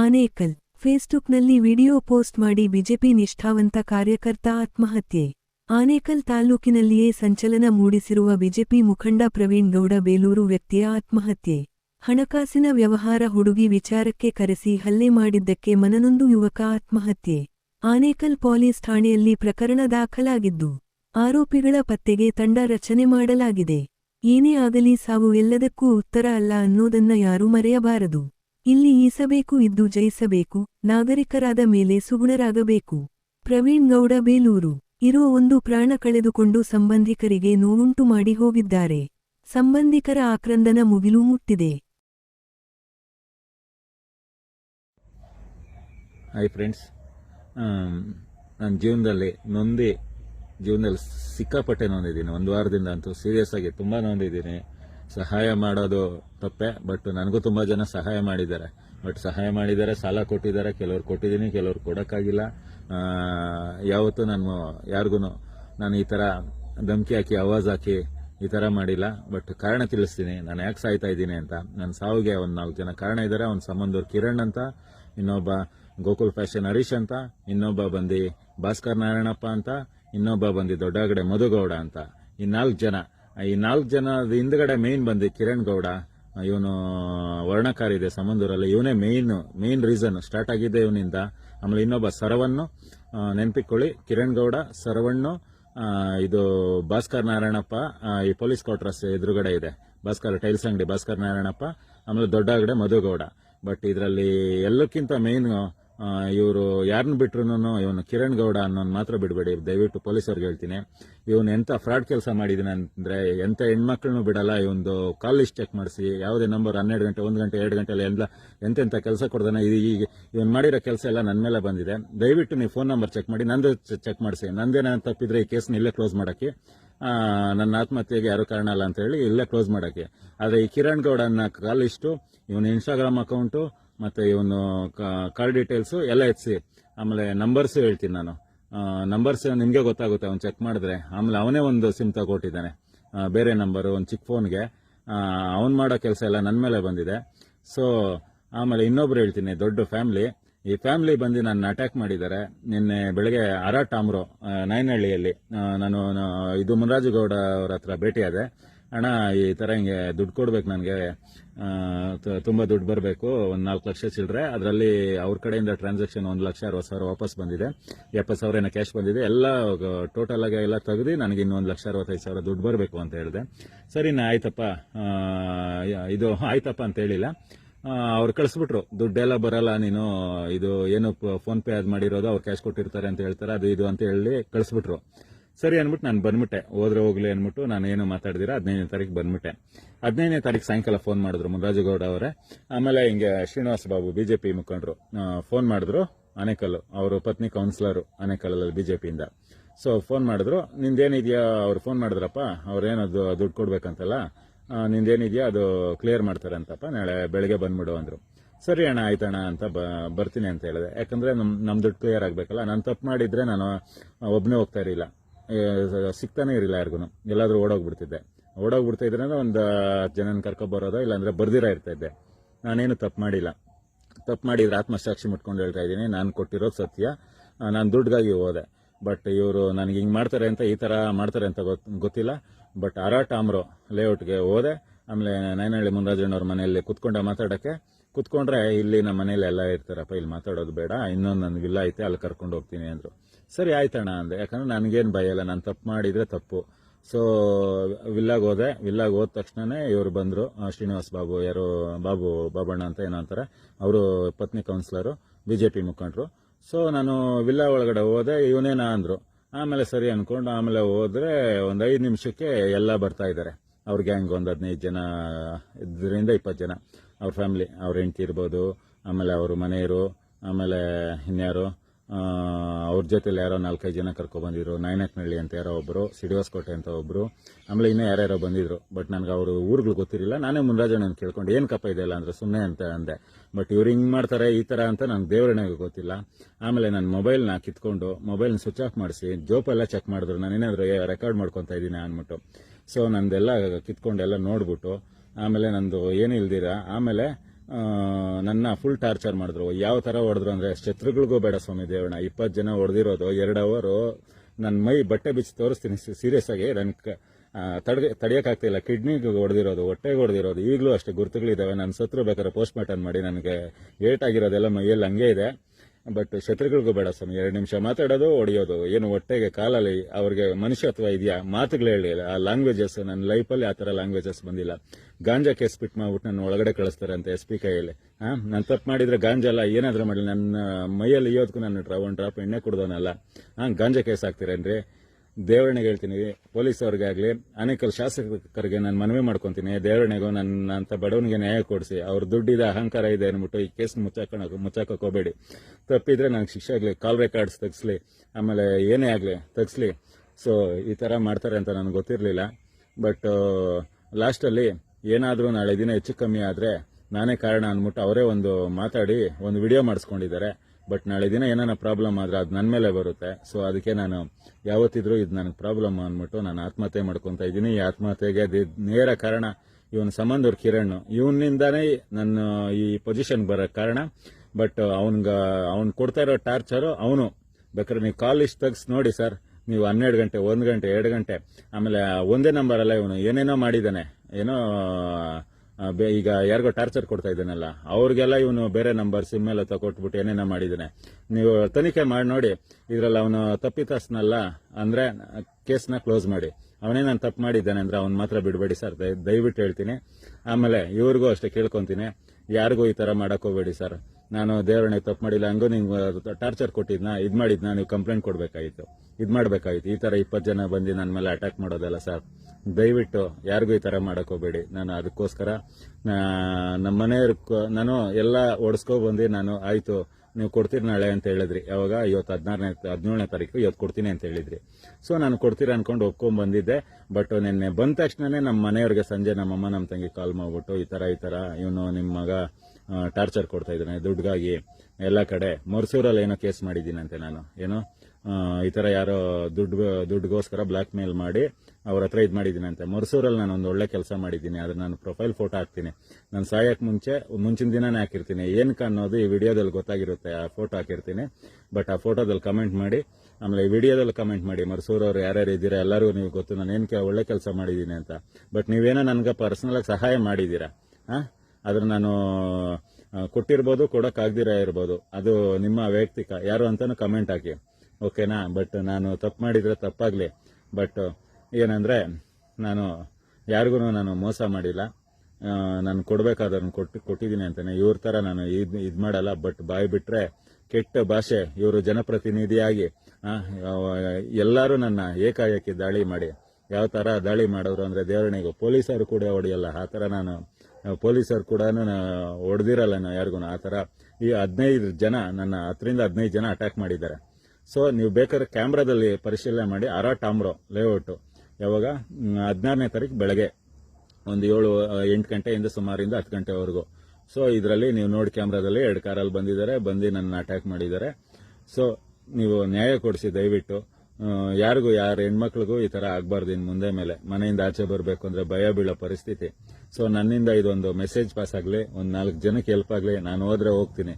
ಆನೇಕಲ್, ಫೇಸ್ಬುಕ್ನಲ್ಲಿ video post ಮಾಡಿ BJP ನಿಷ್ಠಾವಂತ ಕಾರ್ಯಕರ್ತ ಆತ್ಮಹತ್ಯೆ. ಆನೇಕಲ್ ತಾಲೂಕಿನಲ್ಲಿಯೇ ಸಂಚಲನ ಮೂಡಿಸಿರುವ ಬಿಜೆಪಿ ಮುಖಂಡ ಪ್ರವೀಣ್ ಗೌಡ ಬೇಲೂರು ವ್ಯಕ್ತಿಯ ಆತ್ಮಹತ್ಯೆ. ಹಣಕಾಸಿನ ವ್ಯವಹಾರ ಹುಡುಗಿ ವಿಚಾರಕ್ಕೆ ಕರೆಸಿ ಹಲ್ಲೆ ಮಾಡಿದ್ದಕ್ಕೆ ಮನನೊಂದು ಯುವಕ ಆತ್ಮಹತ್ಯೆ. ಆನೇಕಲ್ ಪೊಲೀಸ್ ಠಾಣೆಯಲ್ಲಿ ಪ್ರಕರಣ ದಾಖಲಾಗಿದ್ದು, ಆರೋಪಿಗಳ ಪತ್ತೆಗೆ ತಂಡ ರಚನೆ ಮಾಡಲಾಗಿದೆ. ಏನೇ ಆಗಲಿ ಸಾವು ಎಲ್ಲದಕ್ಕೂ ಉತ್ತರ ಅಲ್ಲ ಅನ್ನೋದನ್ನ ಯಾರೂ ಮರೆಯಬಾರದು. ಇಲ್ಲಿ ಈಸಬೇಕು, ಇದ್ದು ಜಯಿಸಬೇಕು, ನಾಗರಿಕರಾದ ಮೇಲೆ ಸುಗುಣರಾಗಬೇಕು. ಪ್ರವೀಣ್ ಗೌಡ, ಬೇಲೂರು. ಇರುವ ಒಂದು ಪ್ರಾಣ ಕಳೆದುಕೊಂಡು ಸಂಬಂಧಿಕರಿಗೆ ನೋವುಂಟು ಮಾಡಿ ಹೋಗಿದ್ದಾರೆ. ಸಂಬಂಧಿಕರ ಆಕ್ರಂದನ ಮುಗಿಲು ಮುಟ್ಟಿದೆ. ಹಾಯ್ ಫ್ರೆಂಡ್ಸ್ ನನ್ನ ಜೀವನದಲ್ಲಿ ನೊಂದೇ, ಜೀವನದಲ್ಲಿ ಸಿಕ್ಕಾಪಟ್ಟೆ ನೊಂದಿದ್ದೀನಿ. ಒಂದು ವಾರದಿಂದ ಅಂತೂ ಸೀರಿಯಸ್ ಆಗಿ ತುಂಬ ನೊಂದಿದ್ದೀನಿ. ಸಹಾಯ ಮಾಡೋದು ತಪ್ಪೆ ಬಟ್ ನನಗೂ ತುಂಬ ಜನ ಸಹಾಯ ಮಾಡಿದ್ದಾರೆ. ಬಟ್ ಸಹಾಯ ಮಾಡಿದ್ದಾರೆ, ಸಾಲ ಕೊಟ್ಟಿದ್ದಾರೆ, ಕೆಲವ್ರು ಕೊಟ್ಟಿದ್ದೀನಿ, ಕೆಲವ್ರು ಕೊಡೋಕ್ಕಾಗಿಲ್ಲ. ಯಾವತ್ತೂ ನಾನು ಯಾರಿಗೂ ನಾನು ಈ ಥರ ಧಮಕಿ ಹಾಕಿ, ಆವಾಜ್ ಹಾಕಿ ಈ ಥರ ಮಾಡಿಲ್ಲ. ಬಟ್ ಕಾರಣ ತಿಳಿಸ್ತೀನಿ, ನಾನು ಯಾಕೆ ಸಾಯ್ತಾ ಇದ್ದೀನಿ ಅಂತ. ನನ್ನ ಸಾವಿಗೆ ಒಂದು ನಾಲ್ಕು ಜನ ಕಾರಣ ಇದ್ದಾರೆ. ಅವ್ನ ಸಂಬಂಧವ್ರು ಕಿರಣ್ ಅಂತ, ಇನ್ನೊಬ್ಬ ಗೋಕುಲ್ ಫ್ಯಾಷನ್ ಹರೀಶ್ ಅಂತ, ಇನ್ನೊಬ್ಬ ಬಂದು ಭಾಸ್ಕರ್ ನಾರಾಯಣಪ್ಪ ಅಂತ, ಇನ್ನೊಬ್ಬ ಬಂದು ದೊಡ್ಡಗಡೆ ಮಧುಗೌಡ ಅಂತ. ಈ ನಾಲ್ಕು ಜನ ಈ ನಾಲ್ಕು ಜನ ಹಿಂದ್ಗಡೆ ಮೇನ್ ಬಂದಿ ಕಿರಣ್ ಗೌಡ. ಇವನು ವರ್ಣಕಾರ ಇದೆ, ಸಮಂದೂರಲ್ಲಿ. ಇವನೇ ಮೇನ್ ಮೇನ್ ರೀಸನ್ ಸ್ಟಾರ್ಟ್ ಆಗಿದೆ ಇವನಿಂದ. ಆಮೇಲೆ ಇನ್ನೊಬ್ಬ ಸರವಣ್ಣು ನೆನ್ಪಿಕೊಳ್ಳಿ ಕಿರಣ್ ಗೌಡ, ಸರವಣ್ಣು ಇದು ಭಾಸ್ಕರ್ ನಾರಾಯಣಪ್ಪ ಈ ಪೊಲೀಸ್ ಕ್ವಾರ್ಟರ್ಸ್ ಎದುರುಗಡೆ ಇದೆ. ಭಾಸ್ಕರ್ ಟೈಲ್ಸ್ ಅಂಗಡಿ, ಭಾಸ್ಕರ್ ನಾರಾಯಣಪ್ಪ. ಆಮೇಲೆ ದೊಡ್ಡಗಡೆ ಮಧುಗೌಡ. ಬಟ್ ಇದರಲ್ಲಿ ಎಲ್ಲಕ್ಕಿಂತ ಮೇನ್ ಇವರು ಯಾರನ್ನ ಬಿಟ್ರು ಇವನು ಕಿರಣ್ ಗೌಡ ಅನ್ನೋನ್ ಮಾತ್ರ ಬಿಡಬೇಡಿ. ದಯವಿಟ್ಟು ಪೊಲೀಸರಿಗೆ ಹೇಳ್ತೀನಿ. ಇವನು ಎಂತ ಫ್ರಾಡ್ ಕೆಲಸ ಮಾಡಿದೀನಿ ಅಂದ್ರೆ ಎಂತ ಹೆಣ್ಮಕ್ಳನ್ನು ಬಿಡಲ್ಲ. ಇವೊಂದು ಕಾಲ್ ಲಿಸ್ಟ್ ಚೆಕ್ ಮಾಡಿಸಿ, ಯಾವುದೇ ನಂಬರ್ ಹನ್ನೆರಡು ಗಂಟೆ, ಒಂದು ಗಂಟೆ, ಎರಡು ಗಂಟೆ ಎಲ್ಲ ಎಂತೆಂತ ಕೆಲಸ ಕೊಡ್ದಾನೆ, ಇದು ಈಗ ಇವನು ಮಾಡಿರೋ ಕೆಲಸ ಎಲ್ಲ ನನ್ನ ಮೇಲೆ ಬಂದಿದೆ. ದಯವಿಟ್ಟು ನೀವು ಫೋನ್ ನಂಬರ್ ಚೆಕ್ ಮಾಡಿ, ನಂದು ಚೆಕ್ ಮಾಡಿಸಿ. ನಂದೇನ ತಪ್ಪಿದ್ರೆ ಈ ಕೇಸ್ನ ಇಲ್ಲೇ ಕ್ಲೋಸ್ ಮಾಡೋಕ್ಕೆ. ನನ್ನ ಆತ್ಮಹತ್ಯೆಗೆ ಯಾರು ಕಾರಣ ಅಲ್ಲ ಅಂತ ಹೇಳಿ ಇಲ್ಲೇ ಕ್ಲೋಸ್ ಮಾಡೋಕ್ಕೆ. ಆದ್ರೆ ಈ ಕಿರಣ್ ಗೌಡನ ಕಾಲ್ ಲಿಸ್ಟು ಇವನ ಇನ್ಸ್ಟಾಗ್ರಾಮ್ ಅಕೌಂಟು ಮತ್ತೆ ಇವನು ಕಾರ್ ಡೀಟೇಲ್ಸ್ ಎಲ್ಲ ಎತ್ಸಿ, ಆಮೇಲೆ ನಂಬರ್ಸ್ ಹೇಳ್ತೀನಿ ನಾನು. ನಂಬರ್ಸ್ ನಿಮಗೆ ಗೊತ್ತಾಗುತ್ತೆ, ಅವ್ನು ಚೆಕ್ ಮಾಡಿದ್ರೆ. ಆಮೇಲೆ ಅವನೇ ಒಂದು ಸಿಮ್ ತಗೊಟ್ಟಿದ್ದಾನೆ. ಬೇರೆ ನಂಬರ್ ಒಂದು ಚಿಕ್ಕ ಫೋನ್ಗೆ ಅವ್ನು ಮಾಡೋ ಕೆಲಸ ಎಲ್ಲ ನನ್ನ ಮೇಲೆ ಬಂದಿದೆ. ಸೊ ಆಮೇಲೆ ಇನ್ನೊಬ್ರು ಹೇಳ್ತೀನಿ, ದೊಡ್ಡ ಫ್ಯಾಮಿಲಿ ಈ ಫ್ಯಾಮಿಲಿ ಬಂದು ನನ್ನ ಅಟ್ಯಾಕ್ ಮಾಡಿದ್ದಾರೆ. ನಿನ್ನೆ ಬೆಳಗ್ಗೆ ಅರಾ ಟಾಮ್ರೋ ನಾಯನಹಳ್ಳಿಯಲ್ಲಿ ನಾನು ಇದು ಮುನರಾಜುಗೌಡ ಅವ್ರ ಹತ್ರ ಭೇಟಿಯಾದೆ ಅಣ್ಣ, ಈ ಥರ ಹಿಂಗೆ ದುಡ್ಡು ಕೊಡ್ಬೇಕು ನನಗೆ. ತುಂಬ ದುಡ್ಡು ಬರಬೇಕು, ಒಂದು ನಾಲ್ಕು ಲಕ್ಷ ಚಿಲ್ಲರೆ ಅದರಲ್ಲಿ ಅವ್ರ ಕಡೆಯಿಂದ ಟ್ರಾನ್ಸಾಕ್ಷನ್ ಒಂದು ಲಕ್ಷ ಅರವತ್ತು ಸಾವಿರ ವಾಪಸ್ ಬಂದಿದೆ. ಎಪ್ಪತ್ತು ಸಾವಿರ ಏನೋ ಕ್ಯಾಶ್ ಬಂದಿದೆ. ಎಲ್ಲ ಟೋಟಲ್ ಆಗಿ ಎಲ್ಲ ತೆಗೆದು ನನಗೆ ಇನ್ನೊಂದು ಲಕ್ಷ ಅರವತ್ತೈದು ಸಾವಿರ ದುಡ್ಡು ಬರಬೇಕು ಅಂತ ಹೇಳಿದೆ. ಸರಿನಾ ಆಯ್ತಪ್ಪ. ಇದು ಆಯ್ತಪ್ಪ ಅಂತ ಹೇಳಿಲ್ಲ. ಅವ್ರು ಕಳಿಸ್ಬಿಟ್ರು. ದುಡ್ಡೆಲ್ಲ ಬರಲ್ಲ ನೀನು, ಇದು ಏನು ಫೋನ್ ಪೇ ಅದು ಮಾಡಿರೋದು, ಅವ್ರು ಕ್ಯಾಶ್ ಕೊಟ್ಟಿರ್ತಾರೆ ಅಂತ ಹೇಳ್ತಾರೆ. ಅದು ಇದು ಅಂತ ಹೇಳಿ ಕಳಿಸ್ಬಿಟ್ರು. ಸರಿ ಅಂದ್ಬಿಟ್ಟು ನಾನು ಬಂದ್ಬಿಟ್ಟೆ. ಹೋದ್ರೆ ಹೋಗ್ಲಿ ಅಂದ್ಬಿಟ್ಟು ನಾನು ಏನು ಮಾತಾಡಿದಿರ, ಹದಿನೈದನೇ ತಾರೀಕು ಬಂದ್ಬಿಟ್ಟೆ. ಹದಿನೈದನೇ ತಾರೀಕು ಸಾಯಂಕಾಲ ಫೋನ್ ಮಾಡಿದ್ರು ಮುನರಾಜಗೌಡ ಅವರೇ. ಆಮೇಲೆ ಹಿಂಗೆ ಶ್ರೀನಿವಾಸ ಬಾಬು ಬಿಜೆಪಿ ಮುಖಂಡರು ಫೋನ್ ಮಾಡಿದ್ರು ಆನೆಕಲ್ಲು. ಅವರು ಪತ್ನಿ ಕೌನ್ಸಿಲರು ಆನೇಕಲ್ಲಲ್ಲಿ ಬಿಜೆಪಿಯಿಂದ. ಸೊ ಫೋನ್ ಮಾಡಿದ್ರು, ನಿಂದೇನಿದೆಯಾ? ಅವ್ರು ಫೋನ್ ಮಾಡಿದ್ರಪ್ಪ, ಅವ್ರೇನದು ದುಡ್ಡು ಕೊಡ್ಬೇಕಂತಲ್ಲ ನಿಂದೇನಿದೆಯಾ? ಅದು ಕ್ಲಿಯರ್ ಮಾಡ್ತಾರೆ ಅಂತಪ್ಪ ನಾಳೆ ಬೆಳಗ್ಗೆ ಬಂದ್ಬಿಡು ಅಂದ್ರು. ಸರಿ ಅಣ್ಣ, ಆಯ್ತಣ್ಣ ಅಂತ ಬರ್ತೀನಿ ಅಂತ ಹೇಳಿದೆ. ಯಾಕಂದ್ರೆ ನಮ್ಮ ನಮ್ಮ ದುಡ್ಡು ಕ್ಲಿಯರ್ ಆಗಬೇಕಲ್ಲ. ನಾನು ತಪ್ಪು ಮಾಡಿದ್ರೆ ನಾನು ಒಬ್ಬನೇ ಹೋಗ್ತಾ ಇರಲಿಲ್ಲ. ಸಿಗ್ತಾನೆ ಇರಲಿಲ್ಲ ಯಾರಿಗೂ ಎಲ್ಲಾದ್ರೂ ಓಡೋಗ್ಬಿಡ್ತಿದ್ದೆ. ಓಡೋಗ್ಬಿಡ್ತಾ ಇದ್ರೆ ಒಂದು ಜನನ ಕರ್ಕೊಬರೋದೋ ಇಲ್ಲಾಂದರೆ ಬರ್ದಿರ ಇರ್ತಾ ಇದ್ದೆ. ನಾನೇನು ತಪ್ಪು ಮಾಡಿಲ್ಲ. ತಪ್ಪು ಮಾಡಿದ್ರೆ ಆತ್ಮಸಾಕ್ಷಿ ಮುಟ್ಕೊಂಡು ಹೇಳ್ತಾ ಇದ್ದೀನಿ. ನಾನು ಕೊಟ್ಟಿರೋದು ಸತ್ಯ. ನಾನು ದುಡ್ಡಿಗಾಗಿ ಹೋದೆ. ಬಟ್ ಇವರು ನನಗೆ ಹಿಂಗೆ ಮಾಡ್ತಾರೆ ಅಂತ ಈ ಥರ ಮಾಡ್ತಾರೆ ಅಂತ ಗೊತ್, ಗೊತ್ತಿಲ್ಲ. ಬಟ್ ಅರಾ ಟಾಮ್ರೋ ಲೇಔಟ್ಗೆ ಹೋದೆ. ಆಮೇಲೆ ನೈನಹಳ್ಳಿ ಮುನರಾಜಣ್ಣವ್ರ ಮನೆಯಲ್ಲಿ ಕುತ್ಕೊಂಡ ಮಾತಾಡೋಕ್ಕೆ. ಕುತ್ಕೊಂಡ್ರೆ ಇಲ್ಲಿ ನಮ್ಮ ಮನೇಲಿ ಎಲ್ಲ ಇರ್ತಾರಪ್ಪ, ಇಲ್ಲಿ ಮಾತಾಡೋದು ಬೇಡ. ಇನ್ನೊಂದು ನನಗೆ ಇಲ್ಲ ಐತೆ, ಅಲ್ಲಿ ಕರ್ಕೊಂಡು ಹೋಗ್ತೀನಿ ಅಂದರು. ಸರಿ, ಆಯ್ತಣ್ಣ ಅಂದೆ. ಯಾಕಂದ್ರೆ ನನಗೇನು ಭಯ ಇಲ್ಲ, ನಾನು ತಪ್ಪು ಮಾಡಿದರೆ ತಪ್ಪು. ಸೊ ವಿಲ್ಲಾಗ್ ಹೋದೆ. ವಿಲ್ಲಾಗ್ ಹೋದ ತಕ್ಷಣವೇ ಇವರು ಬಂದರು. ಶ್ರೀನಿವಾಸ್ ಬಾಬು, ಯಾರು, ಬಾಬು, ಬಾಬಣ್ಣ ಅಂತ ಏನೋ ಅಂತಾರೆ. ಅವರು ಪತ್ನಿ ಕೌನ್ಸಿಲರು ಬಿ ಜೆ ಪಿ ಮುಖಂಡರು. ಸೊ ನಾನು ವಿಲ್ಲಾ ಒಳಗಡೆ ಹೋದೆ ಇವನೇನ ಅಂದರು. ಆಮೇಲೆ ಸರಿ ಅಂದ್ಕೊಂಡು ಆಮೇಲೆ ಹೋದರೆ ಒಂದು ಐದು ನಿಮಿಷಕ್ಕೆ ಎಲ್ಲ ಬರ್ತಾ ಇದ್ದಾರೆ ಅವ್ರ ಗ್ಯಾಂಗ್ ಒಂದು ಹದಿನೈದು ಜನ, ಇದರಿಂದ ಇಪ್ಪತ್ತು ಜನ. ಅವ್ರ ಫ್ಯಾಮಿಲಿ ಅವ್ರ ಹೆಂಡತಿ ಇರ್ಬೋದು, ಆಮೇಲೆ ಅವ್ರ ಮನೆಯವರು, ಆಮೇಲೆ ಇನ್ಯಾರು. ಅವ್ರ ಜೊತೆಲಿ ಯಾರೋ ನಾಲ್ಕೈದು ಜನ ಕರ್ಕೊಬಂದಿದ್ರು ನಾಯನಕ್ನಹಳ್ಳಿ ಅಂತ ಯಾರೋ ಒಬ್ಬರು ಸಿಡಿವಾಸ್ಕೋಟೆ ಅಂತ ಒಬ್ಬರು ಆಮೇಲೆ ಇನ್ನೂ ಯಾರ್ಯಾರೋ ಬಂದಿದ್ರು. ಬಟ್ ನನಗೆ ಅವರು ಊರುಗಳು ಗೊತ್ತಿರಲಿಲ್ಲ. ನಾನೇ ಮುನ್ರಾಜಣ್ಣನ ಕೇಳ್ಕೊಂಡು. ಏನು ಕಪ್ಪ ಇದೆಯಲ್ಲ? ಅಂದರೆ ಸುಮ್ಮನೆ ಅಂತ ಅಂದೆ. ಬಟ್ ಇವ್ರು ಹಿಂಗೆ ಮಾಡ್ತಾರೆ, ಈ ಥರ ಅಂತ ನಂಗೆ ದೇವರಣ್ಣಗೆ ಗೊತ್ತಿಲ್ಲ. ಆಮೇಲೆ ನನ್ನ ಮೊಬೈಲ್ನ ಕಿತ್ಕೊಂಡು ಮೊಬೈಲ್ನ ಸ್ವಿಚ್ ಆಫ್ ಮಾಡಿಸಿ ಜೋಪೆಲ್ಲ ಚೆಕ್ ಮಾಡಿದ್ರು. ನಾನು ಏನಾದರೂ ರೆಕಾರ್ಡ್ ಮಾಡ್ಕೊತಾ ಇದ್ದೀನಿ ಅಂದ್ಬಿಟ್ಟು. ಸೊ ನಂದೆಲ್ಲ ಕಿತ್ಕೊಂಡೆಲ್ಲ ನೋಡ್ಬಿಟ್ಟು, ಆಮೇಲೆ ನಂದು ಏನು ಇಲ್ದಿರ, ಆಮೇಲೆ ನನ್ನ ಫುಲ್ ಟಾರ್ಚರ್ ಮಾಡಿದ್ರು. ಯಾವ ತರ ಹೊಡೆದ್ರು ಅಂದ್ರೆ, ಶತ್ರುಗಳಿಗೂ ಬೇಡ ಸ್ವಾಮಿ ದೇವಣ್ಣ. ಇಪ್ಪತ್ತು ಜನ ಹೊಡೆದಿರೋದು, ಎರಡು ಅವರು ನನ್ನ ಮೈ ಬಟ್ಟೆ ಬಿಚ್ಚಿ ತೋರಿಸ್ತೀನಿ. ಸೀರಿಯಸ್ ಆಗಿ ನನ್ ತಡೆ ತಡೆಯೋಕ್ಕಾಗ್ತಿಲ್ಲ ಕಿಡ್ನಿಗೆ ಹೊಡೆದಿರೋದು, ಹೊಟ್ಟೆಗೆ ಹೊಡೆದಿರೋದು. ಈಗಲೂ ಅಷ್ಟೇ ಗುರುತುಗಳಿದಾವೆ. ನನ್ನ ಸತ್ರು ಬೇಕಾದ್ರೆ ಪೋಸ್ಟ್ ಮಾರ್ಟಮ್ ಮಾಡಿ. ನನಗೆ ಏಟಾಗಿರೋದೆಲ್ಲ ಮೈಯಲ್ಲಿ ಹಂಗೆ ಇದೆ. ಬಟ್ ಶತ್ರುಗಳಿಗೂ ಬೇಡ ಸ್ವಾಮಿ. ಎರಡು ನಿಮಿಷ ಮಾತಾಡೋದು, ಹೊಡೆಯೋದು. ಏನು ಹೊಟ್ಟೆಗೆ, ಕಾಲಲ್ಲಿ ಅವ್ರಿಗೆ ಮನುಷ್ಯತ್ವ ಇದೆಯಾ? ಮಾತುಗಳು ಹೇಳಿಲ್ಲ ಆ ಲ್ಯಾಂಗ್ವೇಜಸ್ ನನ್ನ ಲೈಫಲ್ಲಿ ಆ ಥರ ಲ್ಯಾಂಗ್ವೇಜಸ್ ಬಂದಿಲ್ಲ. ಗಾಂಜಾ ಕೇಸ್ ಪಿಟ್ ಮಾಡ್ಬಿಟ್ಟು ನನ್ನ ಒಳಗಡೆ ಕಳಿಸ್ತಾರೆ ಅಂತ ಎಸ್ ಪಿ ಕೈಯಲ್ಲಿ. ಹಾಂ? ನಾನು ತಪ್ಪು ಮಾಡಿದ್ರೆ ಗಾಂಜಾ ಅಲ್ಲ, ಏನಾದ್ರೂ ಮಾಡಲಿ ನನ್ನ ಮೈಯಲ್ಲಿ ಇಯೋದಕ್ಕೂ ನಾನು ಡ್ರಾ ಒನ್ ಡ್ರಾಪ್ ಎಣ್ಣೆ ಕುಡ್ದೋನಲ್ಲ. ಹಾಂ, ಗಾಂಜಾ ಕೇಸ್ ಹಾಕ್ತೀರೇನ್ರಿ? ದೇವರಣಿಗೆ ಹೇಳ್ತೀನಿ ಪೊಲೀಸ್ ಅವ್ರಿಗೆ ಆಗಲಿ ಅನೇಕ ಶಾಸಕರಿಗೆ ನಾನು ಮನವಿ ಮಾಡ್ಕೊತೀನಿ ದೇವರಣೆಗೂ ನನ್ನ ಅಂತ ಬಡವನಿಗೆ ನ್ಯಾಯ ಕೊಡಿಸಿ, ಅವ್ರ ದುಡ್ಡಿದ ಅಹಂಕಾರ ಇದೆ ಅಂದ್ಬಿಟ್ಟು ಈ ಕೇಸ್ ಮುಚ್ಚಾಕ ಮುಚ್ಚಾಕಕ್ಕೆ ಹೋಗಬೇಡಿ. ತಪ್ಪಿದ್ರೆ ನನಗೆ ಶಿಕ್ಷೆ ಆಗಲಿ ಕಾಲ್ ರೆಕಾರ್ಡ್ಸ್ ತೆಗಿಸ್ಲಿ, ಆಮೇಲೆ ಏನೇ ಆಗಲಿ ತೆಗಿಸ್ಲಿ. ಸೊ ಈ ಥರ ಮಾಡ್ತಾರೆ ಅಂತ ನನಗೆ ಗೊತ್ತಿರಲಿಲ್ಲ. ಬಟ್ ಲಾಸ್ಟಲ್ಲಿ ಏನಾದರೂ ನಾಳೆ ದಿನ ಹೆಚ್ಚು ಕಮ್ಮಿ ಆದರೆ ನಾನೇ ಕಾರಣ ಅಂದ್ಬಿಟ್ಟು ಅವರೇ ಒಂದು ಮಾತಾಡಿ, ಒಂದು ವಿಡಿಯೋ ಮಾಡಿಸ್ಕೊಂಡಿದ್ದಾರೆ. ಬಟ್ ನಾಳೆ ದಿನ ಏನಾನ ಪ್ರಾಬ್ಲಮ್ ಆದ್ರೆ ಅದು ನನ್ನ ಮೇಲೆ ಬರುತ್ತೆ. ಸೊ ಅದಕ್ಕೆ ನಾನು ಯಾವತ್ತಿದ್ರೂ ಇದು ನನಗೆ ಪ್ರಾಬ್ಲಮ್ ಅಂದ್ಬಿಟ್ಟು ನಾನು ಆತ್ಮಹತ್ಯೆ ಮಾಡ್ಕೊತಾ ಇದ್ದೀನಿ. ಈ ಆತ್ಮಹತ್ಯೆಗೆ ನೇರ ಕಾರಣ ಇವನ್ ಸಂಬಂಧವ್ರ ಕಿರಣ್. ಇವನಿಂದಾನೇ ನನ್ನ ಈ ಪೊಸಿಷನ್ ಬರೋ ಕಾರಣ. ಬಟ್ ಅವನ್ಗ, ಅವ್ನ್ ಕೊಡ್ತಾ ಇರೋ ಟಾರ್ಚರ್ ಅವನು. ಬೇಕಾದ್ರೆ ನೀವು ಕಾಲ್ ಇಷ್ಟು ತೆಗ್ಸ್ ನೋಡಿ ಸರ್ ನೀವು ಹನ್ನೆರಡು ಗಂಟೆ, ಒಂದು ಗಂಟೆ, ಎರಡು ಗಂಟೆ. ಆಮೇಲೆ ಒಂದೇ ನಂಬರ್ ಅಲ್ಲ ಇವನು ಏನೇನೋ ಮಾಡಿದ್ದಾನೆ. ಏನೋ ಈಗ ಯಾರಿಗೋ ಟಾರ್ಚರ್ ಕೊಡ್ತಾ ಇದ್ದಾನಲ್ಲ, ಅವ್ರಿಗೆಲ್ಲ ಇವನು ಬೇರೆ ನಂಬರ್, ಸಿಮ್ ಎಲ್ಲ ತಗೊಟ್ಬಿಟ್ಟು ಏನೇನೋ ಮಾಡಿದ್ದಾನೆ ನೀವು ತನಿಖೆ ಮಾಡಿ ನೋಡಿ, ಇದ್ರಲ್ಲಿ ಅವನು ತಪ್ಪಿತಸ್ನಲ್ಲ ಅಂದ್ರೆ ಕೇಸ್ನ ಕ್ಲೋಸ್ ಮಾಡಿ. ಅವನೇ ನಾನು ತಪ್ಪು ಮಾಡಿದ್ದಾನೆ ಅಂದ್ರೆ ಅವ್ನು ಮಾತ್ರ ಬಿಡಬೇಡಿ ಸರ್. ದಯ- ದಯವಿಟ್ಟು ಹೇಳ್ತೀನಿ. ಆಮೇಲೆ ಇವ್ರಿಗೂ ಅಷ್ಟೇ ಕೇಳ್ಕೊತೀನಿ. ಯಾರಿಗೂ ಈ ತರ ಮಾಡಕ್ ಹೋಗ್ಬೇಡಿ ಸರ್. ನಾನು ದೇವರಣೆ ತಪ್ಪು ಮಾಡಿಲ್ಲ, ಹಂಗೂ ನೀವು ಟಾರ್ಚರ್ ಕೊಟ್ಟಿದ್ನ, ಇದು ಮಾಡಿದ್ನ, ನೀವು ಕಂಪ್ಲೇಂಟ್ ಕೊಡಬೇಕಾಗಿತ್ತು. ಇದು ಮಾಡಬೇಕಾಗಿತ್ತು. ಈ ತರ ಇಪ್ಪತ್ತು ಜನ ಬಂದು ನನ್ನ ಮೇಲೆ ಅಟ್ಯಾಕ್ ಮಾಡೋದಲ್ಲ ಸರ್. ದಯವಿಟ್ಟು ಯಾರಿಗೂ ಈ ತರ ಮಾಡಕ್ ಹೋಗ್ಬೇಡಿ. ನಾನು ಅದಕ್ಕೋಸ್ಕರ ನಮ್ಮ ಮನೆಯವ್ರ ನಾನು ಎಲ್ಲ ಓಡಿಸ್ಕೊ ಬಂದು ನಾನು ಆಯ್ತು. ನೀವು ಕೊಡ್ತೀರಿ ನಾಳೆ ಅಂತ ಹೇಳಿದ್ರಿ. ಯಾವಾಗ? ಇವತ್ತು ಹದಿನಾರನೇ, ಹದಿನೇಳನೇ ತಾರೀಕು ಇವತ್ತು ಕೊಡ್ತೀನಿ ಅಂತ ಹೇಳಿದ್ರಿ. ಸೊ ನಾನು ಕೊಡ್ತೀರಾ ಅನ್ಕೊಂಡು ಒಪ್ಕೊಂಡ್ ಬಂದಿದ್ದೆ ಬಟ್ ನಿನ್ನೆ ಬಂದ ತಕ್ಷಣನೇ ನಮ್ಮ ಮನೆಯವ್ರಿಗೆ ಸಂಜೆ ನಮ್ಮಮ್ಮ ನಮ್ಮ ತಂಗಿ ಕಾಲ್ ಮಾಡ್ಬಿಟ್ಟು ಈ ಥರ ಈ ಥರ ಇವನು ನಿಮ್ಮ ಮಗ ಟಾರ್ಚರ್ ಕೊಡ್ತಾ ಇದ್ದಾನೆ ದುಡ್ಗಾಗಿ ಎಲ್ಲ ಕಡೆ. ಮರ್ಸೂರಲ್ಲಿ ಏನೋ ಕೇಸ್ ಮಾಡಿದ್ದೀನಂತೆ ನಾನು. ಏನೋ ಈ ಥರ ಯಾರೋ ದುಡ್ಡು, ದುಡ್ಡುಗೋಸ್ಕರ ಬ್ಲ್ಯಾಕ್ ಮೇಲ್ ಮಾಡಿ ಅವ್ರ ಹತ್ರ ಇದು ಮಾಡಿದ್ದೀನಂತೆ ಮರ್ಸೂರಲ್ಲಿ ನಾನು ಒಂದು ಒಳ್ಳೆ ಕೆಲಸ ಮಾಡಿದ್ದೀನಿ. ಆದರೆ ನಾನು ಪ್ರೊಫೈಲ್ ಫೋಟೋ ಹಾಕ್ತೀನಿ. ನಾನು ಸಾಯೋಕ್ಕೆ ಮುಂಚೆ, ಮುಂಚಿನ ದಿನನೇ ಹಾಕಿರ್ತೀನಿ. ಏನಕ್ಕೆ ಅನ್ನೋದು ಈ ವಿಡಿಯೋದಲ್ಲಿ ಗೊತ್ತಾಗಿರುತ್ತೆ. ಆ ಫೋಟೋ ಹಾಕಿರ್ತೀನಿ. ಬಟ್ ಆ ಫೋಟೋದಲ್ಲಿ ಕಮೆಂಟ್ ಮಾಡಿ, ಆಮೇಲೆ ಈ ವಿಡಿಯೋದಲ್ಲಿ ಕಮೆಂಟ್ ಮಾಡಿ ಮರ್ಸೂರವ್ರು ಯಾರ್ಯಾರು ಇದ್ದೀರಾ ಎಲ್ಲರಿಗೂ ನೀವು ಗೊತ್ತು. ನಾನು ಏನಕ್ಕೆ ಒಳ್ಳೆ ಕೆಲಸ ಮಾಡಿದ್ದೀನಿ ಅಂತ. ಬಟ್ ನೀವೇನೋ ನನಗೆ ಪರ್ಸ್ನಲಾಗಿ ಸಹಾಯ ಮಾಡಿದ್ದೀರಾ? ಹಾ ಆದ್ರೆ ನಾನು ಕೊಟ್ಟಿರ್ಬೋದು ಕೊಡೋಕ್ಕಾಗ್ದಿರ ಇರ್ಬೋದು. ಅದು ನಿಮ್ಮ ವೈಯಕ್ತಿಕ, ಯಾರು ಅಂತಲೂ ಕಮೆಂಟ್ ಹಾಕಿ. ಓಕೆನಾ ಬಟ್ ನಾನು ತಪ್ಪು ಮಾಡಿದ್ರೆ ತಪ್ಪಾಗ್ಲಿ. ಬಟ್ ಏನಂದ್ರೆ, ನಾನು ಯಾರಿಗೂ ನಾನು ಮೋಸ ಮಾಡಿಲ್ಲ. ನಾನು ಕೊಡ್ಬೇಕಾದವ್ರನ್ನ ಕೊಟ್ಟು, ಕೊಟ್ಟಿದ್ದೀನಿ ಅಂತಾನೆ. ಇವ್ರ ಥರ ನಾನು ಇದು ಇದು ಮಾಡಲ್ಲ. ಬಟ್ ಬಾಯಿ ಬಿಟ್ರೆ ಕೆಟ್ಟ ಭಾಷೆ, ಇವರು ಜನಪ್ರತಿನಿಧಿಯಾಗಿ ಎಲ್ಲರೂ ನನ್ನ ಏಕಾಏಕಿ ದಾಳಿ ಮಾಡಿ. ಯಾವ ಥರ ದಾಳಿ ಮಾಡೋರು ಅಂದ್ರೆ ದೇವರಣಿಗೂ ಪೊಲೀಸರು ಕೂಡ ಹೊಡೆಯಲ್ಲ. ಆ ಥರ ನಾನು ಪೊಲೀಸರು ಕೂಡ ಹೊಡೆದಿರಲ್ಲ ನಾನು ಯಾರಿಗೂ ಆ ಥರ. ಈ ಹದಿನೈದು ಜನ ನನ್ನ ಹತ್ತರಿಂದ ಹದಿನೈದು ಜನ ಅಟ್ಯಾಕ್ ಮಾಡಿದ್ದಾರೆ. ಸೊ ನೀವು ಬೇಕಾದ್ರೆ ಕ್ಯಾಮ್ರಾದಲ್ಲಿ ಪರಿಶೀಲನೆ ಮಾಡಿ. ಅರಾ ಟಾಮ್ರೋ ಲೇಔಟು ಯಾವಾಗ? ಹದಿನಾರನೇ ತಾರೀಕು ಬೆಳಗ್ಗೆ. ಒಂದು ಏಳು, ಎಂಟು ಗಂಟೆಯಿಂದ ಸುಮಾರಿಂದ ಹತ್ತು ಗಂಟೆವರೆಗೂ. ಸೊ ಇದರಲ್ಲಿ ನೀವು ನೋಡಿ ಕ್ಯಾಮ್ರಾದಲ್ಲಿ ಎರಡು ಕಾರಲ್ಲಿ ಬಂದಿದ್ದಾರೆ. ಬಂದು ನನ್ನ ಅಟ್ಯಾಕ್ ಮಾಡಿದ್ದಾರೆ. ಸೊ ನೀವು ನ್ಯಾಯ ಕೊಡಿಸಿ ದಯವಿಟ್ಟು. ಯಾರಿಗೂ, ಯಾರು ಹೆಣ್ಮಕ್ಳಿಗೂ ಈ ಥರ ಆಗಬಾರ್ದು ಇನ್ನು ಮುಂದೆ ಮೇಲೆ. ಮನೆಯಿಂದ ಆಚೆ ಬರಬೇಕು ಅಂದರೆ ಭಯ ಬೀಳೋ ಪರಿಸ್ಥಿತಿ. ಸೊ ನನ್ನಿಂದ ಇದೊಂದು ಮೆಸೇಜ್ ಪಾಸ್ ಆಗಲಿ, ಒಂದು ನಾಲ್ಕು ಜನಕ್ಕೆ ಹೆಲ್ಪ್ ಆಗಲಿ, ನಾನು ಹೋದ್ರೆ ಹೋಗ್ತೀನಿ.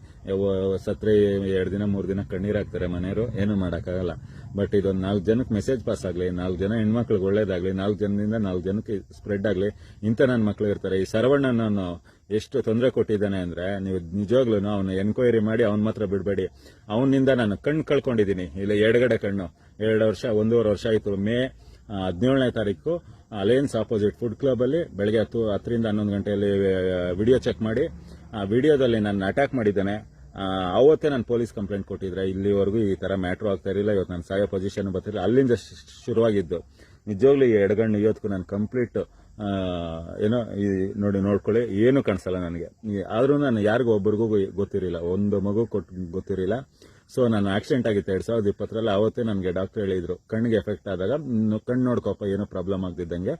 ಸತ್ರೆ ಎರಡು ದಿನ, ಮೂರು ದಿನ ಕಣ್ಣೀರಾಗ್ತಾರೆ ಮನೆಯವರು, ಏನು ಮಾಡೋಕ್ಕಾಗಲ್ಲ. ಬಟ್ ಇದೊಂದು ನಾಲ್ಕು ಜನಕ್ಕೆ ಮೆಸೇಜ್ ಪಾಸ್ ಆಗಲಿ, ನಾಲ್ಕು ಜನ ಹೆಣ್ಮಕ್ಳಿಗೆ ಒಳ್ಳೇದಾಗಲಿ, ನಾಲ್ಕು ಜನದಿಂದ ನಾಲ್ಕು ಜನಕ್ಕೆ ಸ್ಪ್ರೆಡ್ ಆಗಲಿ, ಇಂಥ ನನ್ನ ಮಕ್ಳು ಇರ್ತಾರೆ. ಈ ಸರ್ವಣ್ಣನನ್ನು ಎಷ್ಟು ತೊಂದರೆ ಕೊಟ್ಟಿದ್ದಾನೆ ಅಂದ್ರೆ, ನೀವು ನಿಜವಾಗ್ಲೂ ಅವನು ಎನ್ಕ್ವೈರಿ ಮಾಡಿ ಅವನ್ ಮಾತ್ರ ಬಿಡಬೇಡಿ. ಅವನಿಂದ ನಾನು ಕಣ್ಣು ಕಳ್ಕೊಂಡಿದ್ದೀನಿ. ಇಲ್ಲ ಎರಡುಗಡೆ ಕಣ್ಣು. ಎರಡು ವರ್ಷ, ಒಂದೂವರೆ ವರ್ಷ ಆಯಿತು. ಮೇ ಹದಿನೇಳನೇ ತಾರೀಕು ಅಲಯನ್ಸ್ ಆಪೋಸಿಟ್ ಫುಡ್ ಕ್ಲಬ್ ಅಲ್ಲಿ ಬೆಳಗ್ಗೆ ಹತ್ತು, ಹತ್ತರಿಂದ ಹನ್ನೊಂದು ಗಂಟೆಯಲ್ಲಿ ವಿಡಿಯೋ ಚೆಕ್ ಮಾಡಿ, ಆ ವಿಡಿಯೋದಲ್ಲಿ ನನ್ನ ಅಟ್ಯಾಕ್ ಮಾಡಿದ್ದೇನೆ. ಅವತ್ತೇ ನಾನು ಪೊಲೀಸ್ ಕಂಪ್ಲೇಂಟ್ ಕೊಟ್ಟಿದ್ರೆ ಇಲ್ಲಿವರೆಗೂ ಈ ತರ ಮ್ಯಾಟ್ರ್ ಆಗ್ತಾ ಇರಲಿಲ್ಲ. ಇವತ್ತು ನಾನು ಸಾಯೋ ಪೊಸಿಷನ್ ಬರ್ತಿಲ್ಲ ಅಲ್ಲಿಂದ ಶುರುವಾಗಿದ್ದು. ನಿಜವಾಗ್ಲೂ ಈ ಎಡಗಣ್ಣು ಇವತ್ತಿಗೂ ನಾನು ಕಂಪ್ಲೀಟ್ ಏನೋ ಈ ನೋಡಿ ನೋಡ್ಕೊಳ್ಳಿ. ಏನು ಕಾಣಿಸಲ್ಲ ನನಗೆ. ಆದರೂ ನಾನು ಯಾರಿಗೂ ಒಬ್ಬರಿಗೂ ಗೊತ್ತಿರಲಿಲ್ಲ. ಒಂದು ಮಗು ಕೊಟ್ಟು ಗೊತ್ತಿರಲಿಲ್ಲ. ಸೊ ನಾನು ಆಕ್ಸಿಡೆಂಟ್ ಆಗಿತ್ತು ಎರಡು ಸಾವಿರದ ಇಪ್ಪತ್ತರಲ್ಲಿ, ಅವತ್ತೇ ನನಗೆ ಡಾಕ್ಟರ್ ಹೇಳಿದ್ರು. ಕಣ್ಣಿಗೆ ಎಫೆಕ್ಟ್ ಆದಾಗ ಕಣ್ಣು ನೋಡ್ಕೋಪ್ಪ ಏನೋ ಪ್ರಾಬ್ಲಮ್ ಆಗ್ತಿದ್ದಂಗೆ.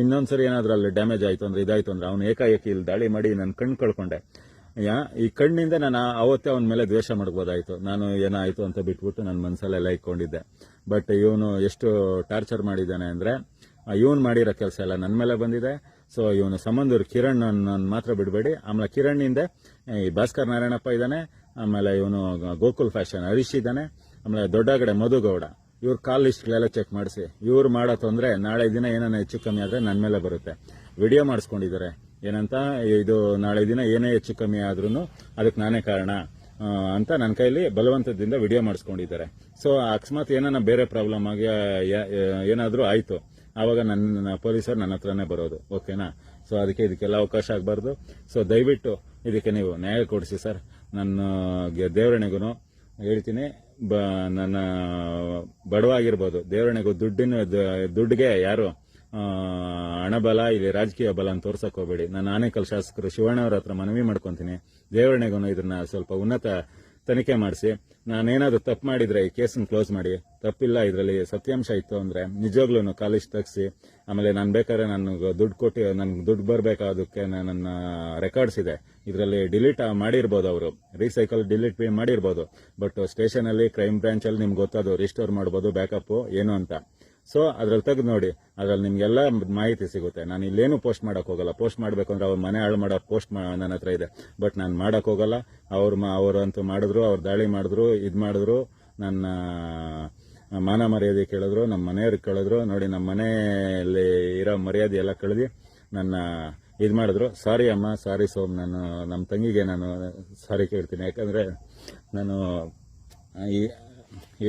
ಇನ್ನೊಂದ್ಸರಿ ಏನಾದ್ರೂ ಅಲ್ಲಿ ಡ್ಯಾಮೇಜ್ ಆಯ್ತು ಅಂದ್ರೆ, ಇದಾಯ್ತು ಅಂದ್ರೆ, ಅವ್ನು ಏಕಾಏಕಿ ಇಲ್ಲಿ ದಾಳಿ ಮಾಡಿ ನನ್ನ ಕಣ್ಣು ಕಳ್ಕೊಂಡೆ. ಯಾ, ಈ ಕಣ್ಣಿಂದ ನಾನು ಅವತ್ತೇ ಅವನ ಮೇಲೆ ದ್ವೇಷ ಮಾಡ್ಬೋದಾಯಿತು. ನಾನು ಏನಾಯ್ತು ಅಂತ ಬಿಟ್ಬಿಟ್ಟು ನನ್ನ ಮನಸ್ಸಲ್ಲೆಲ್ಲ ಇಟ್ಕೊಂಡಿದ್ದೆ ಬಟ್ ಇವನು ಎಷ್ಟು ಟಾರ್ಚರ್ ಮಾಡಿದ್ದಾನೆ ಅಂದ್ರೆ, ಇವನು ಮಾಡಿರೋ ಕೆಲಸ ಎಲ್ಲ ನನ್ನ ಮೇಲೆ ಬಂದಿದೆ. ಸೊ ಇವನು ಸಂಬಂಧರು ಕಿರಣ್ ನನ್ನ ಮಾತ್ರ ಬಿಡಬೇಡಿ. ಆಮೇಲೆ ಕಿರಣ್ಣಿಂದ ಈ ಭಾಸ್ಕರ್ ನಾರಾಯಣಪ್ಪ ಇದ್ದಾನೆ. ಆಮೇಲೆ ಇವನು ಗೋಕುಲ್ ಫ್ಯಾಷನ್ ಹರೀಶ್ ಇದ್ದಾನೆ, ಆಮೇಲೆ ದೊಡ್ಡಗಡೆ ಮಧುಗೌಡ ಇವ್ರ ಕಾಲ್ ಲಿಸ್ಟ್ಗಳೆಲ್ಲ ಚೆಕ್ ಮಾಡಿಸಿ. ಇವ್ರು ಮಾಡೋ ತೊಂದರೆ ನಾಳೆ ದಿನ ಏನಾನ ಹೆಚ್ಚು ಕಮ್ಮಿ ಆದರೆ ನನ್ನ ಮೇಲೆ ಬರುತ್ತೆ. ವಿಡಿಯೋ ಮಾಡಿಸ್ಕೊಂಡಿದ್ದಾರೆ ಏನಂತ, ಇದು ನಾಳೆ ದಿನ ಏನೇ ಹೆಚ್ಚು ಕಮ್ಮಿ ಆದ್ರೂ ಅದಕ್ಕೆ ನಾನೇ ಕಾರಣ ಅಂತ ನನ್ನ ಕೈಲಿ ಬಲವಂತದಿಂದ ವಿಡಿಯೋ ಮಾಡಿಸ್ಕೊಂಡಿದ್ದಾರೆ ಸೊ ಅಕಸ್ಮಾತ್ ಏನಾನ ಬೇರೆ ಪ್ರಾಬ್ಲಮ್ ಆಗಿ ಏನಾದರೂ ಆಯ್ತು, ಆವಾಗ ನನ್ನ ಪೊಲೀಸರು ನನ್ನ ಹತ್ರನೇ ಬರೋದು ಓಕೆನಾ ಸೊ ಅದಕ್ಕೆ ಇದಕ್ಕೆಲ್ಲ ಅವಕಾಶ ಆಗಬಾರ್ದು. ಸೊ ದಯವಿಟ್ಟು ಇದಕ್ಕೆ ನೀವು ನ್ಯಾಯ ಕೊಡಿಸಿ, ಸರ್. ನನ್ನ ದೇವರಣೆಗೂ ಹೇಳ್ತೀನಿ, ಬ ನನ್ನ ಬಡವಾಗಿರ್ಬೋದು. ದೇವರಣೆಗೂ ದುಡ್ಡಿನ ದುಡ್ಡಿಗೆ ಯಾರು ಹಣಬಲ ಇಲ್ಲಿ ರಾಜಕೀಯ ಬಲ ಅಂತ ತೋರ್ಸಕ್ ಹೋಗ್ಬೇಡಿ. ನಾನು ಆನೇಕಲ್ ಶಾಸಕರು ಶಿವಣ್ಣವ್ರ ಹತ್ರ ಮನವಿ ಮಾಡ್ಕೊಂತೀನಿ. ದೇವರಣೆಗೂ ಇದನ್ನ ಸ್ವಲ್ಪ ಉನ್ನತ ತನಿಖೆ ಮಾಡಿಸಿ. ನಾನೇನಾದ್ರೂ ತಪ್ಪು ಮಾಡಿದ್ರೆ ಈ ಕೇಸನ್ನು ಕ್ಲೋಸ್ ಮಾಡಿ. ತಪ್ಪಿಲ್ಲ, ಇದರಲ್ಲಿ ಸತ್ಯಾಂಶ ಇತ್ತು ಅಂದ್ರೆ ನಿಜವಾಗ್ಲೂ ಕಾಲೇಜ್ ತೆಗ್ಸಿ. ಆಮೇಲೆ ನಾನು ಬೇಕಾದ್ರೆ ನಾನು ದುಡ್ಡು ಕೊಟ್ಟು, ನನ್ಗೆ ದುಡ್ಡು ಬರಬೇಕಾದಕ್ಕೆ ನನ್ನ ರೆಕಾರ್ಡ್ಸ್ ಇದೆ. ಇದರಲ್ಲಿ ಡಿಲೀಟ್ ಮಾಡಿರ್ಬೋದು ಅವರು. ರೀಸೈಕಲ್ ಡಿಲೀಟ್ ಮಾಡಿರ್ಬೋದು. ಬಟ್ ಸ್ಟೇಷನ್ ಅಲ್ಲಿ ಕ್ರೈಮ್ ಬ್ರಾಂಚ್ ಅಲ್ಲಿ ನಿಮ್ಗೆ ಗೊತ್ತದು ರಿಸ್ಟೋರ್ ಮಾಡ್ಬೋದು ಬ್ಯಾಕಪ್ ಏನು ಅಂತ. ಸೊ ಅದ್ರಲ್ಲಿ ತೆಗೆದು ನೋಡಿ. ಅದ್ರಲ್ಲಿ ನಿಮ್ಗೆಲ್ಲ ಮಾಹಿತಿ ಸಿಗುತ್ತೆ. ನಾನು ಇಲ್ಲೇನು ಪೋಸ್ಟ್ ಮಾಡಕ್ ಹೋಗಲ್ಲ. ಪೋಸ್ಟ್ ಮಾಡ್ಬೇಕು ಅಂದ್ರೆ ಅವ್ರ ಮನೆ ಹಾಳು ಮಾಡೋ ಪೋಸ್ಟ್ ನನ್ನ ಹತ್ರ ಇದೆ. ಬಟ್ ನಾನು ಮಾಡಕ್ ಹೋಗಲ್ಲ. ಅವ್ರು ಅವರಂತೂ ಮಾಡಿದ್ರು, ಅವ್ರು ದಾಳಿ ಮಾಡಿದ್ರು, ಇದು ಮಾಡಿದ್ರು. ನನ್ನ ಮಾನ ಮರ್ಯಾದೆ ಕೇಳಿದ್ರು ನಮ್ಮ ಮನೆಯವ್ರಿಗೆ ಕೇಳಿದ್ರು. ನೋಡಿ ನಮ್ಮ ಮನೆಯಲ್ಲಿ ಇರೋ ಮರ್ಯಾದೆ ಎಲ್ಲ ಕಳೆದು ನನ್ನ ಇದು ಮಾಡಿದ್ರು. ಸಾರಿ ಅಮ್ಮ ಸಾರಿ ಸೋಮ್ ನಾನು ನಮ್ಮ ತಂಗಿಗೆ ನಾನು ಸಾರಿ ಕೇಳ್ತೀನಿ. ಯಾಕಂದರೆ ನಾನು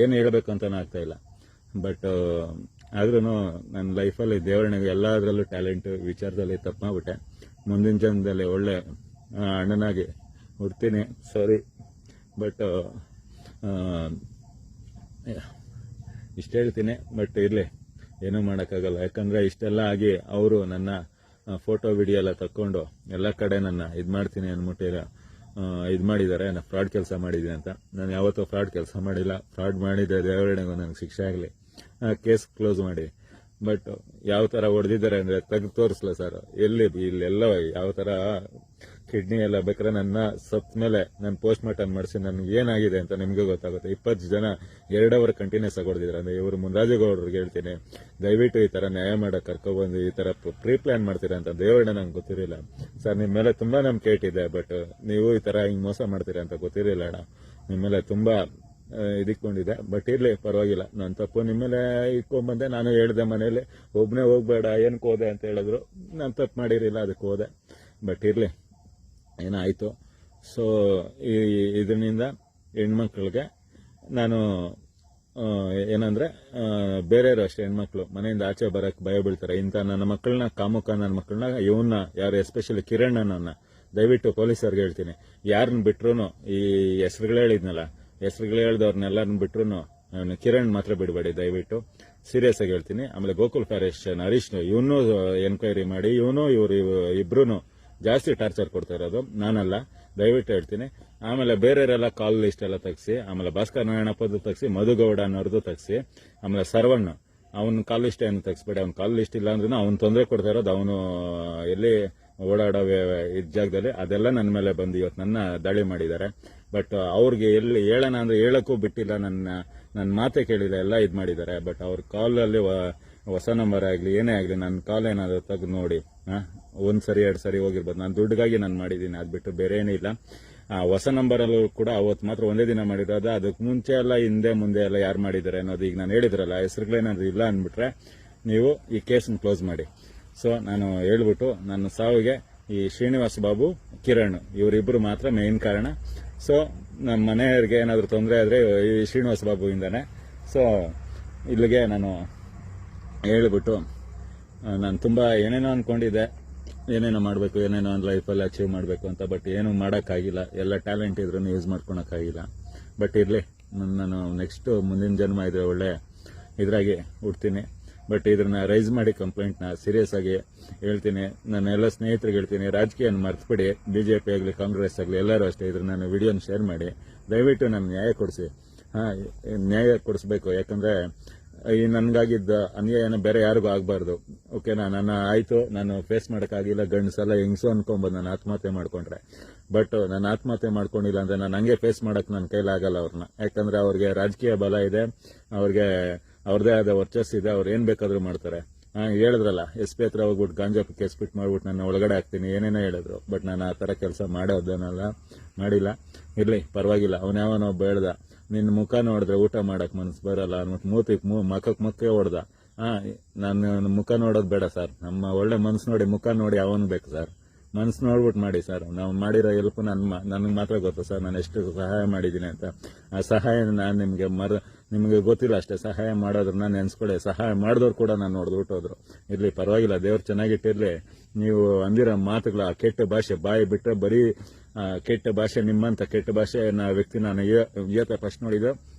ಏನು ಹೇಳಬೇಕು ಅಂತಲೂ ಆಗ್ತಾಯಿಲ್ಲ ಬಟ್ ಆದ್ರೂ ನನ್ನ ಲೈಫಲ್ಲಿ ದೇವರನಿಗೆ ಎಲ್ಲದರಲ್ಲೂ ಟ್ಯಾಲೆಂಟ್ ವಿಚಾರದಲ್ಲಿ ತಪ್ಪು ಮಾಡ್ಬಿಟ್ಟೆ ಮುಂದಿನ ಜನ್ಮದಲ್ಲಿ ಒಳ್ಳೆ ಅಣ್ಣನಾಗಿ ಹುಡ್ತೀನಿ. ಸಾರಿ ಬಟ್ ಇಷ್ಟು ಹೇಳ್ತೀನಿ. ಬಟ್ ಇರಲಿ ಏನೂ ಮಾಡೋಕ್ಕಾಗಲ್ಲ. ಯಾಕಂದರೆ ಇಷ್ಟೆಲ್ಲ ಆಗಿ ಅವರು ನನ್ನ ಫೋಟೋ ವಿಡಿಯೋ ಎಲ್ಲ ತಕ್ಕೊಂಡು ಎಲ್ಲ ಕಡೆ ನನ್ನ ಇದು ಮಾಡ್ತೀನಿ ಅಂದ್ಬಿಟ್ಟು ಇದು ಮಾಡಿದ್ದಾರೆ. ನಾನು ಫ್ರಾಡ್ ಕೆಲಸ ಮಾಡಿದ್ದೀನಿ ಅಂತ. ನಾನು ಯಾವತ್ತೂ ಫ್ರಾಡ್ ಕೆಲಸ ಮಾಡಿಲ್ಲ. ಫ್ರಾಡ್ ಮಾಡಿದ್ದೆ ದೇವರಣೆಗೂ ನನಗೆ ಶಿಕ್ಷೆ ಆಗಲಿ. ಕೇಸ್ ಕ್ಲೋಸ್ ಮಾಡಿ. ಬಟ್ ಯಾವ ತರ ಹೊಡೆದಿದ್ದಾರೆ ಅಂದ್ರೆ ತೆಗೆದು ತೋರಿಸ್ಲ ಸರ್ ಎಲ್ಲಿ ಇಲ್ಲೆಲ್ಲ ಯಾವ ತರ ಕಿಡ್ನಿ ಎಲ್ಲ ಬೇಕಾದ್ರೆ ನನ್ನ ಸತ್ ಮೇಲೆ ನಾನು ಪೋಸ್ಟ್ ಮಾರ್ಟಮ್ ಮಾಡಿಸಿ ನನ್ಗೆ ಏನಾಗಿದೆ ಅಂತ ನಿಮಗೆ ಗೊತ್ತಾಗುತ್ತೆ. ಇಪ್ಪತ್ತು ಜನ ಎರಡು ಅವರ್ ಕಂಟಿನ್ಯೂಸ್ ಆಗಿ ಹೊಡೆದಿದ್ದಾರೆ. ಅಂದರೆ ಇವರು ಮುನ್ರಾಜೇಗೌಡರಿಗೆ ಹೇಳ್ತೀನಿ, ದಯವಿಟ್ಟು ಈ ತರ ನ್ಯಾಯ ಮಾಡೋಕೆ ಕರ್ಕೊಬಂದು ಈ ತರ ಪ್ರೀ ಪ್ಲ್ಯಾನ್ ಮಾಡ್ತೀರಾ ಅಂತ ದೇವಣ್ಣ ನಂಗೆ ಗೊತ್ತಿರಲಿಲ್ಲ. ಸರ್ ನಿಮ್ಮ ಮೇಲೆ ತುಂಬಾ ನಂಬಿಕೆ ಇಟ್ಟಿದೆ ಬಟ್ ನೀವು ಈ ತರ ಹಿಂಗೆ ಮೋಸ ಮಾಡ್ತೀರಾ ಅಂತ ಗೊತ್ತಿರಲಿಲ್ಲ ಅಣ್ಣ. ನಿಮ್ಮ ಮೇಲೆ ತುಂಬಾ ಆ, ಇದಿಕ್ಕೊಂಡಿದೆ ಬಟ್ ಇರ್ಲಿ ಪರವಾಗಿಲ್ಲ. ನನ್ನ ತಪ್ಪು. ನಿಮ್ಮ ಮೇಲೆ ಇಟ್ಕೊಂಡ್ಬಂದೆ ನಾನು ಹೇಳ್ದೆ ಮನೇಲಿ. ಒಬ್ಬನೇ ಹೋಗ್ಬೇಡ ಏನಕ್ಕೆ ಹೋದೆ ಅಂತ ಹೇಳಿದ್ರು. ನಾನು ತಪ್ಪು ಮಾಡಿರಲಿಲ್ಲ ಅದಕ್ಕೆ ಹೋದೆ. ಬಟ್ ಇರ್ಲಿ ಏನಾಯ್ತು? ಸೊ ಈ ಇದರಿಂದ ಹೆಣ್ಮಕ್ಳಿಗೆ ನಾನು ಏನಂದರೆ ಬೇರೆಯವರು ಅಷ್ಟೇ ಹೆಣ್ಮಕ್ಳು. ಮನೆಯಿಂದ ಆಚೆ ಬರಕ್ ಭಯ ಬೀಳ್ತಾರೆ. ಇಂಥ ನನ್ನ ಮಕ್ಕಳನ್ನ ಕಾಮುಕ ನನ್ನ ಮಕ್ಕಳನ್ನ ಇವನ್ನ ಯಾರು ಎಸ್ಪೆಷಲಿ ಕಿರಣ್ ದಯವಿಟ್ಟು ಪೊಲೀಸರ್ಗೆ ಹೇಳ್ತೀನಿ. ಯಾರನ್ನ ಬಿಟ್ರು ಈ ಹೆಸರುಗಳು ಹೇಳಿದ್ನಲ್ಲ ಹೆಸರುಗಳು ಹೇಳ್ದವ್ರನ್ನೆಲ್ಲರನ್ನ ಬಿಟ್ರು ಕಿರಣ್ ಮಾತ್ರ ಬಿಡಬೇಡಿ, ದಯವಿಟ್ಟು. ಸೀರಿಯಸ್ ಆಗಿ ಹೇಳ್ತೀನಿ. ಆಮೇಲೆ ಗೋಕುಲ್ ಫಾರೇಶನ್ ಹರೀಶ್ ಇವನು ಎನ್ಕ್ವೈರಿ ಮಾಡಿ, ಇವನು, ಇವರು ಇಬ್ರು ಜಾಸ್ತಿ ಟಾರ್ಚರ್ ಕೊಡ್ತಾ ಇರೋದು. ನಾನಲ್ಲ, ದಯವಿಟ್ಟು ಹೇಳ್ತೀನಿ. ಆಮೇಲೆ ಬೇರೆಯವರೆಲ್ಲ ಕಾಲ್ ಲಿಸ್ಟ್ ಎಲ್ಲ ತೆಗ್ಸಿ, ಆಮೇಲೆ ಭಾಸ್ಕರ್ ನಾರಾಯಣಪ್ಪದ್ದು ತೆಗ್ಸಿ ಮಧುಗೌಡ ಅನ್ನೋರ್ದು ತೆಗ್ಸಿ, ಆಮೇಲೆ ಸರ್ವಣ್ಣ, ಅವನ ಕಾಲ್ ಲಿಸ್ಟ್ ಏನು ತೆಗ್ಸ್ಬೇಡಿ, ಅವ್ನ ಕಾಲ್ ಲಿಸ್ಟ್ ಇಲ್ಲ ಅಂದ್ರೆ ಅವ್ನು ತೊಂದರೆ ಕೊಡ್ತಾ ಇರೋದು, ಅವನು, ಎಲ್ಲಿ ಓಡಾಡೋ ಇದ್ ಜಾಗದಲ್ಲಿ, ಅದೆಲ್ಲ ನನ್ನ ಮೇಲೆ ಬಂದು ಇವತ್ತು ನನ್ನ ದಾಳಿ ಮಾಡಿದ್ದಾರೆ. ಬಟ್ ಅವ್ರಿಗೆ ಎಲ್ಲಿ ಹೇಳೋಣ ಅಂದ್ರೆ ಹೇಳಕ್ಕೂ ಬಿಟ್ಟಿಲ್ಲ ನನ್ನ ನನ್ನ ಮಾತೆ ಕೇಳಿಲ್ಲ ಎಲ್ಲ ಇದು ಮಾಡಿದ್ದಾರೆ. ಬಟ್ ಅವ್ರ ಕಾಲಲ್ಲಿ ಹೊಸ ನಂಬರ್ ಆಗಲಿ ಏನೇ ಆಗಲಿ ನನ್ನ ಕಾಲ್ ಏನಾದರೂ ತೆಗೆದು ನೋಡಿ. ಹಾಂ ಒಂದ್ ಸರಿ ಎರಡು ಸರಿ ಹೋಗಿರ್ಬೋದು. ನಾನು ದುಡ್ಡಿಗಾಗಿ ನಾನು ಮಾಡಿದ್ದೀನಿ ಅದು ಬಿಟ್ಟು ಬೇರೆ ಏನಿಲ್ಲ ಆ, ಹೊಸ ನಂಬರಲ್ಲೂ ಕೂಡ ಅವತ್ತು ಮಾತ್ರ ಒಂದೇ ದಿನ ಮಾಡಿರೋದು ಅದಕ್ಕೆ ಮುಂಚೆ ಎಲ್ಲ ಹಿಂದೆ ಮುಂದೆ ಎಲ್ಲ ಯಾರು ಮಾಡಿದ್ದಾರೆ ಅನ್ನೋದು ಈಗ ನಾನು ಹೇಳಿದ್ರಲ್ಲ ಹೆಸರುಗಳೇನಾದ್ರು ಇಲ್ಲ ಅಂದ್ಬಿಟ್ರೆ ನೀವು ಈ ಕೇಸನ್ನು ಕ್ಲೋಸ್ ಮಾಡಿ. ಸೊ ನಾನು ಹೇಳ್ಬಿಟ್ಟು ನನ್ನ ಸಾವಿಗೆ ಈ ಶ್ರೀನಿವಾಸ್ ಬಾಬು ಕಿರಣ್ ಇವರಿಬ್ಬರು ಮಾತ್ರ ಮೇನ್ ಕಾರಣ. ಸೊ ನಮ್ಮ ಮನೆಯವರಿಗೆ ಏನಾದರೂ ತೊಂದರೆ ಆದರೆ ಈ ಶ್ರೀನಿವಾಸ್ ಬಾಬು ಇಂದಾನೆ ಸೊ ಇಲ್ಲಿಗೆ ನಾನು ಹೇಳಿಬಿಟ್ಟು ನಾನು ತುಂಬ ಏನೇನೋ ಅಂದ್ಕೊಂಡಿದ್ದೆ ಏನೇನೋ ಮಾಡಬೇಕು, ಏನೇನೋ ಒಂದು ಲೈಫಲ್ಲಿ ಅಚೀವ್ ಮಾಡಬೇಕು ಅಂತ ಬಟ್ ಏನು ಮಾಡೋಕ್ಕಾಗಿಲ್ಲ. ಎಲ್ಲ ಟ್ಯಾಲೆಂಟ್ ಇದ್ರೂ ಯೂಸ್ ಮಾಡ್ಕೊಳಕ್ಕಾಗಿಲ್ಲ. ಬಟ್ ಇರಲಿ, ನಾನು ನೆಕ್ಸ್ಟು ಮುಂದಿನ ಜನ್ಮ ಇದ್ರೆ ಒಳ್ಳೆ ಇದರಾಗಿ ಹುಡ್ತೀನಿ ಬಟ್ ಇದನ್ನ ರೈಸ್ ಮಾಡಿ ಕಂಪ್ಲೇಂಟ್ನ ಸೀರಿಯಸ್ ಆಗಿ ಹೇಳ್ತೀನಿ. ನನ್ನ ಎಲ್ಲ ಸ್ನೇಹಿತರಿಗೆ ಹೇಳ್ತೀನಿ ರಾಜಕೀಯ ಮರ್ತ್ಬಿಡಿ. ಬಿಜೆಪಿ ಆಗಲಿ ಕಾಂಗ್ರೆಸ್ ಆಗಲಿ, ಎಲ್ಲರೂ ಅಷ್ಟೇ ಇದ್ರ ನಾನು ವಿಡಿಯೋನ ಶೇರ್ ಮಾಡಿ. ದಯವಿಟ್ಟು ನಾನು ನ್ಯಾಯ ಕೊಡಿಸಿ. ಹಾಂ, ನ್ಯಾಯ ಕೊಡಿಸ್ಬೇಕು. ಯಾಕಂದ್ರೆ, ಈ ನನ್ಗಾಗಿದ್ದ ಅನ್ಯಾಯನ ಬೇರೆ ಯಾರಿಗೂ ಆಗಬಾರ್ದು. ಓಕೆನಾ ನನ್ನ ಆಯಿತು. ನಾನು ಫೇಸ್ ಮಾಡೋಕ್ಕಾಗಿಲ್ಲ. ಗಂಡಸೆಲ್ಲ ಹೆಂಗಸು ಅನ್ಕೊಂಬೋದು ನಾನು ಆತ್ಮಹತ್ಯೆ ಮಾಡ್ಕೊಂಡ್ರೆ. ಬಟ್ ನಾನು ಆತ್ಮಹತ್ಯೆ ಮಾಡ್ಕೊಂಡಿಲ್ಲ ಅಂದ್ರೆ ನಾನು ಹಂಗೆ ಫೇಸ್ ಮಾಡಕ್ ನನ್ನ ಕೈಲಾಗಲ್ಲ ಅವ್ರನ್ನ. ಯಾಕಂದ್ರೆ ಅವ್ರಿಗೆ ರಾಜಕೀಯ ಬಲ ಇದೆ. ಅವ್ರಿಗೆ ಅವ್ರದೇ ಆದ ವರ್ಚಸ್ ಇದೆ, ಅವ್ರು ಏನ್ ಬೇಕಾದ್ರೂ ಮಾಡ್ತಾರೆ. ಹೇಳಿದ್ರಲ್ಲ, ಎಸ್ ಪಿ ಹತ್ರ ಹೋಗ್ಬಿಟ್ಟು ಗಾಂಜಾ ಕೇಸ್ ಬಿಟ್ ಮಾಡ್ಬಿಟ್ಟು ನಾನು ಒಳಗಡೆ ಹಾಕ್ತೀನಿ, ಏನೇನೋ ಹೇಳಿದ್ರು. ಬಟ್ ನಾನು ಆ ಥರ ಕೆಲಸ ಮಾಡೋದನ್ನೆಲ್ಲ ಮಾಡಿಲ್ಲ. ಇರ್ಲಿ, ಪರವಾಗಿಲ್ಲ, ಅವನ ಯಾವನೋ ಬೇಡ್ದ ನಿನ್ನ ಮುಖ ನೋಡಿದ್ರೆ ಊಟ ಮಾಡಕ್ ಮನಸ್ಸು ಬರಲ್ಲ ಅನ್ಬಿಟ್ಟು ಮೂತಿ ಮೂ ಮಖಕ್ಕೆ ಮುಖಕ್ಕೆ ಹೊಡೆದ. ಹಾಂ, ನಾನು ಮುಖ ನೋಡೋದು ಬೇಡ ಸರ್. ನಮ್ಮ ಒಳ್ಳೆ ಮನ್ಸು ನೋಡಿ, ಮುಖ ನೋಡಿ ಅವನು ಬೇಕು ಸರ್. ಮನ್ಸು ನೋಡ್ಬಿಟ್ಟು ಮಾಡಿ ಸರ್. ನಾವು ಮಾಡಿರೋ ಹೆಲ್ಪ್ ನನ್ನ ನನಗೆ ಮಾತ್ರ ಗೊತ್ತು ಸರ್, ನಾನು ಎಷ್ಟು ಸಹಾಯ ಮಾಡಿದ್ದೀನಿ ಅಂತ. ಆ ಸಹಾಯ ನಾನು ನಿಮಗೆ ಮರ ನಿಮಗೆ ಗೊತ್ತಿಲ್ಲ ಅಷ್ಟೇ, ಸಹಾಯ ಮಾಡೋದ್ರನ್ನ ನೆನ್ಸ್ಕೊಳ್ಳಿ. ಸಹಾಯ ಮಾಡಿದವ್ರು ಕೂಡ ನಾನು ನೋಡ್ಬಿಟ್ಟು ಹೋದ್ರು ಇರ್ಲಿ, ಪರವಾಗಿಲ್ಲ, ದೇವ್ರು ಚೆನ್ನಾಗಿಟ್ಟಿರಲಿ. ನೀವು ಅಂದಿರೋ ಮಾತುಗಳ ಆ ಕೆಟ್ಟ ಭಾಷೆ ಬಾಯಿ ಬಿಟ್ಟರೆ ಬರೀ ಕೆಟ್ಟ ಭಾಷೆ ನಿಮ್ಮಂತ ಕೆಟ್ಟ ಭಾಷೆ ನಾ ವ್ಯಕ್ತಿ ನಾನು ಇವತ್ತ ಫಸ್ಟ್ ನೋಡಿದ್ದು.